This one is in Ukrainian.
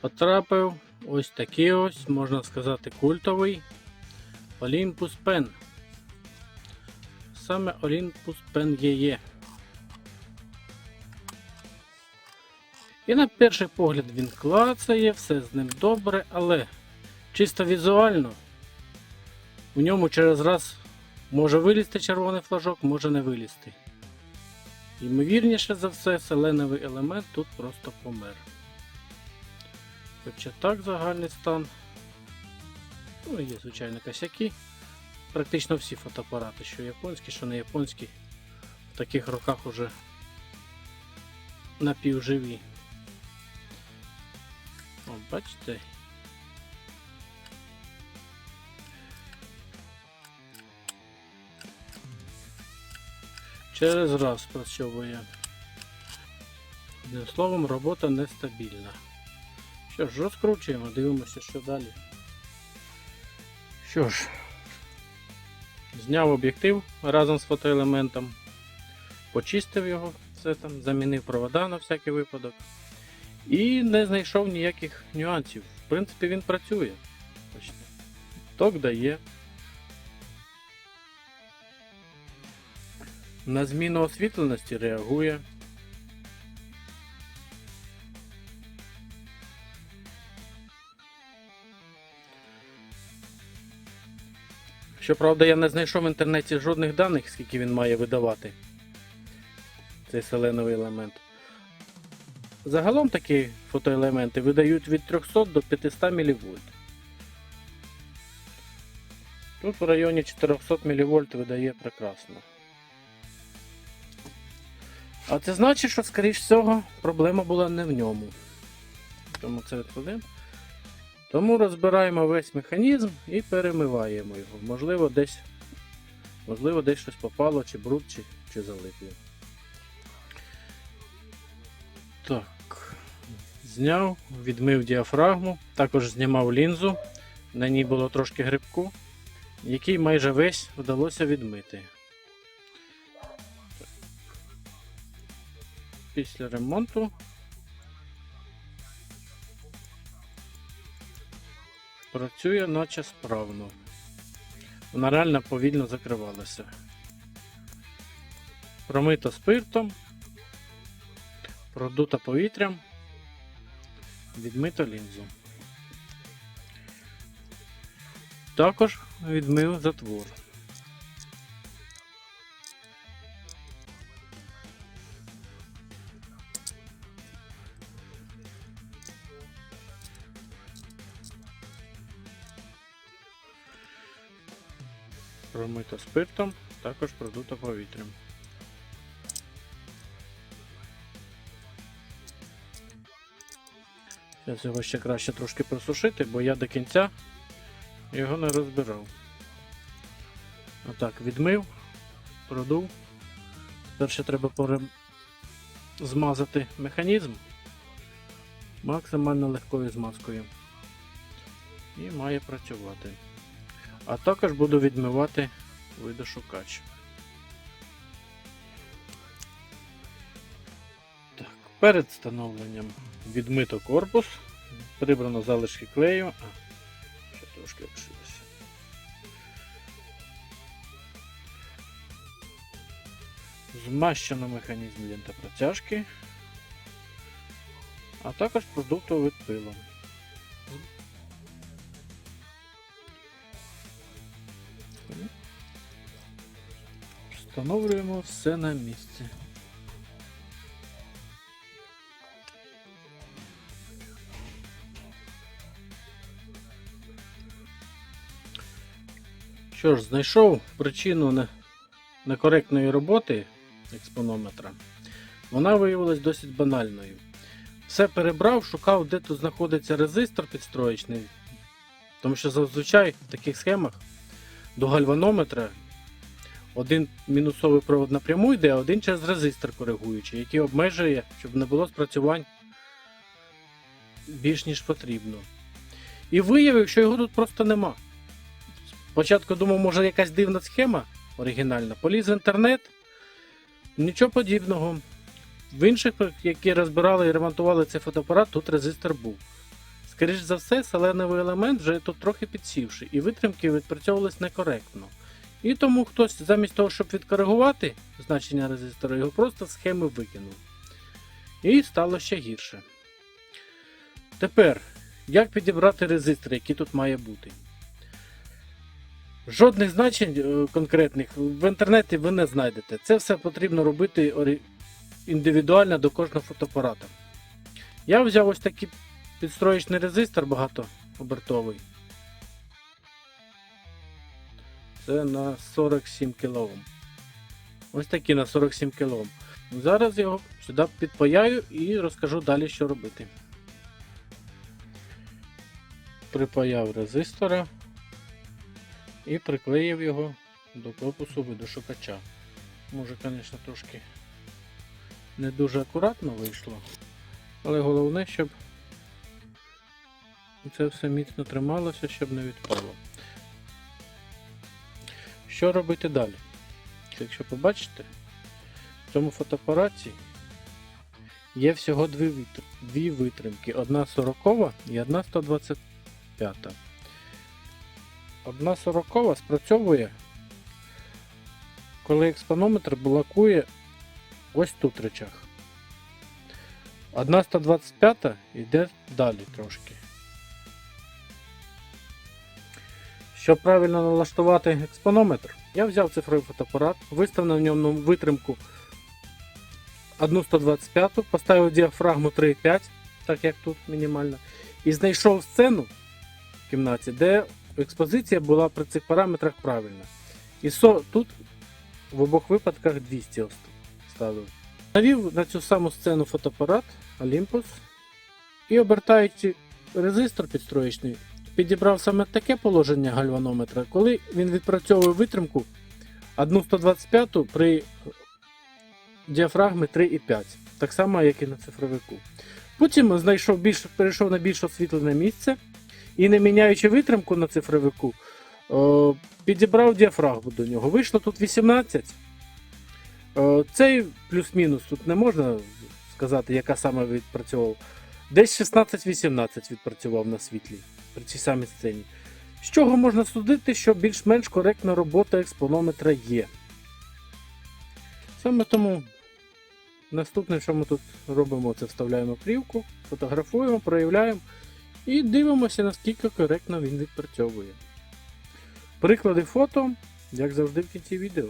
Потрапив ось такий ось, можна сказати, культовий Olympus Pen. Саме Olympus Pen EE. І на перший погляд він клацає, все з ним добре, але чисто візуально в ньому через раз може вилізти червоний флажок, може не вилізти. Ймовірніше за все, селеновий елемент тут просто помер. Хоча так загальний стан. Ну, є, звичайно, косяки. Практично всі фотоапарати, що японські, що не японські, в таких роках уже напівживі. О, бачите? Через раз спрацьовує. Одним словом, робота нестабільна. Що ж, розкручуємо, дивимося, що далі. Що ж, зняв об'єктив разом з фотоелементом, почистив його, все там, замінив провода на всякий випадок. І не знайшов ніяких нюансів. В принципі, він працює. Ток дає. На зміну освітленості реагує. Щоправда, я не знайшов в інтернеті жодних даних, скільки він має видавати. Цей селеновий елемент. Загалом такі фотоелементи видають від 300 до 500 мВ. Тут в районі 400 мВ видає прекрасно. А це значить, що, скоріш всього, проблема була не в ньому. Тому це відкладемо. Тому розбираємо весь механізм і перемиваємо його. Можливо, десь, можливо, десь щось попало, чи бруд, чи, чи залипло. Так. Зняв, відмив діафрагму, також знімав лінзу. На ній було трошки грибку, який майже весь вдалося відмити. Після ремонту працює наче справно. Вона реально повільно закривалася. Промито спиртом, продута повітрям, відмито лінзу. Також відмив затвор. Промито спиртом, також продуто повітрям. Зараз його ще краще трошки просушити, бо я до кінця його не розбирав. Отак, відмив, продув. Тепер ще треба змазати механізм максимально легкою змазкою. І має працювати. А також буду відмивати видошукач. Так, перед встановленням відмито корпус, прибрано залишки клею. А, ще трошки лишилося. Змащено механізм лента протяжки, а також продуктовий пилом. Встановлюємо все на місце. Що ж, знайшов причину некоректної роботи експонометра. Вона виявилась досить банальною. Все перебрав, шукав, де тут знаходиться резистор підстроєчний. Тому що зазвичай в таких схемах до гальванометра один мінусовий провод напряму йде, а один через резистор коригуючий, який обмежує, щоб не було спрацювань більш ніж потрібно. І виявив, що його тут просто нема. Спочатку думав, може якась дивна схема оригінальна. Поліз в інтернет, Нічого подібного. В інших, які розбирали і ремонтували цей фотоапарат, тут резистор був. Скоріш за все, селеновий елемент вже тут трохи підсівший, і витримки відпрацьовувались некоректно. І тому хтось замість того, щоб відкоригувати значення резистора, його просто з схеми викинув. І стало ще гірше. Тепер, як підібрати резистор, який тут має бути? Жодних значень е, конкретних в інтернеті ви не знайдете. Це все потрібно робити індивідуально до кожного фотоапарата. Я взяв ось такий підстроєчний резистор багатообертовий. Це на 47 кОм. Ось такий на 47 кОм. Зараз його сюди підпаяю і розкажу далі, що робити. Припаяв резистора і приклеїв його до корпусу видошукача. Може, звісно, трошки не дуже акуратно вийшло, але головне, щоб це все міцно трималося, щоб не відпало. Що робити далі? Якщо побачите, в цьому фотоапараті є всього дві, дві витримки: одна 40 і одна 125. Одна 40 спрацьовує, коли експонометр блокує ось тут речах. Одна 125 йде далі трошки. Щоб правильно налаштувати експонометр, я взяв цифровий фотоапарат, виставив на ньому витримку 1,125, поставив діафрагму 3,5, так як тут мінімально, і знайшов сцену в кімнаті, де експозиція була при цих параметрах правильна. І тут в обох випадках 200 ставив. Навів на цю саму сцену фотоапарат Olympus і обертаючи резистор підстроєчний, підібрав саме таке положення гальванометра, коли він відпрацьовує витримку 1,125 при діафрагмі 3,5, так само, як і на цифровику. Потім знайшов більш, перейшов на більш освітлене місце і, не міняючи витримку на цифровику, о, підібрав діафрагму до нього. Вийшло тут 18. О, Цей плюс-мінус тут не можна сказати, яка саме відпрацьовував. Десь 16-18 відпрацював на світлі при цій самій сцені. З чого можна судити, що більш-менш коректна робота експонометра є. Саме тому наступне, що ми тут робимо, це вставляємо плівку, фотографуємо, проявляємо і дивимося, наскільки коректно він відпрацьовує. Приклади фото, як завжди в кінці відео.